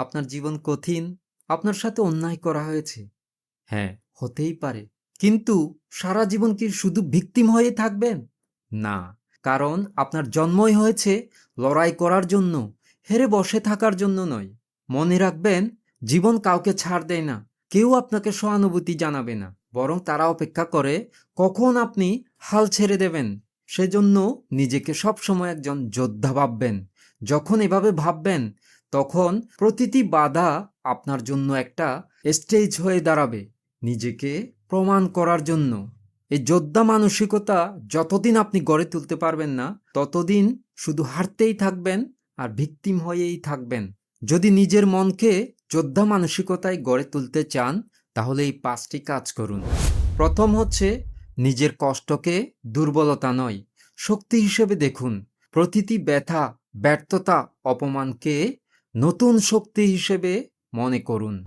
আপনার জীবন কঠিন আপনার সাথে অন্যায় করা হয়েছে। হ্যাঁ। হতেই পারে। কিন্তু সারা জীবন কি শুধু ভিক্তিম হয়ে থাকবেন? না। কারণ আপনার জন্মই হয়েছে লড়াই করার জন্য হেরে বসে থাকার জন্য নয়। মনে রাখবেন জীবন কাউকে ছাড় দেয় না কেউ আপনাকে সহানুভূতি জানাবে না। বরং তারা অপেক্ষা করে কখন আপনি হাল ছেড়ে দেবেন? সেজন্য নিজেকে সবসময় একজন যোদ্ধা ভাববেন। যখন এভাবে ভাববেন তখন প্রতিটি বাধা আপনার জন্য একটা স্টেজ হয়ে দাঁড়াবে নিজেকে প্রমাণ করার জন্য। এই যোদ্ধা মানসিকতা যতদিন আপনি গড়ে তুলতে পারবেন না, ততদিন শুধু হারতেই থাকবেন আর ভিকটিম হয়েই থাকবেন। যদি নিজের মনকে যোদ্ধা মানসিকতায় গড়ে তুলতে চান, তাহলে এই পাঁচটি কাজ করুন। প্রথম হচ্ছে নিজের কষ্টকে দুর্বলতা নয়, শক্তি হিসেবে দেখুন। প্রতিটি ব্যথা, ব্যর্থতা, অপমানকে নতুন শক্তি হিসেবে মনে করুন।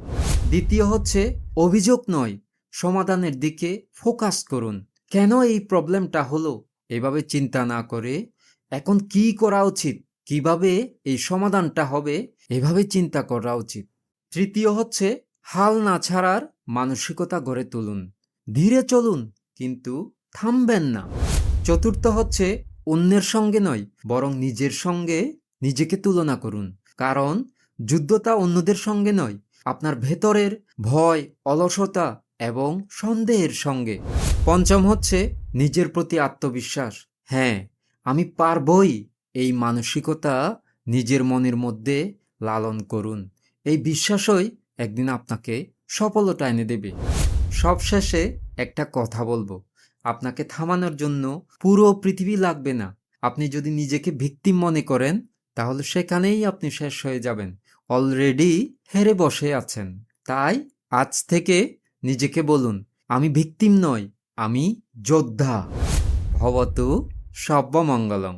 দ্বিতীয় হচ্ছে, অভিযোগ নয়, সমাধানের দিকে ফোকাস করুন। কেন এই প্রবলেমটা হলো? এভাবে চিন্তা না করে, এখন কি করা উচিত? কীভাবে এই সমাধানটা হবে? এভাবে চিন্তা করা উচিত। তৃতীয় হচ্ছে, হাল না ছাড়ার মানসিকতা গড়ে তুলুন। ধীরে চলুন, কিন্তু থামবেন না। চতুর্থ হচ্ছে, অন্যের সঙ্গে নয়, বরং নিজের সঙ্গে নিজেকে তুলনা করুন। কারণ যুদ্ধটা অন্যদের সঙ্গে নয়, আপনার ভেতরের ভয়, অলসতা এবং সন্দেহের সঙ্গে। পঞ্চম হচ্ছে নিজের প্রতি আত্মবিশ্বাস। হ্যাঁ আমি পারবই এই মানসিকতা নিজের মনের মধ্যে লালন করুন। এই বিশ্বাসই একদিন আপনাকে সফলতা এনে দেবে। সবশেষে একটা কথা বলব। আপনাকে থামানোর জন্য পুরো পৃথিবী লাগবে না। আপনি যদি নিজেকে ভিকটিম মনে করেন তাহলে সেখানেই আপনি শেষ হয়ে যাবেন। অলরেডি হেরে বসে আছেন। তাই আজ থেকে নিজেকে বলুন, আমি ভিক্তিম নই, আমি যোদ্ধা। ভবতু সব্যমঙ্গলম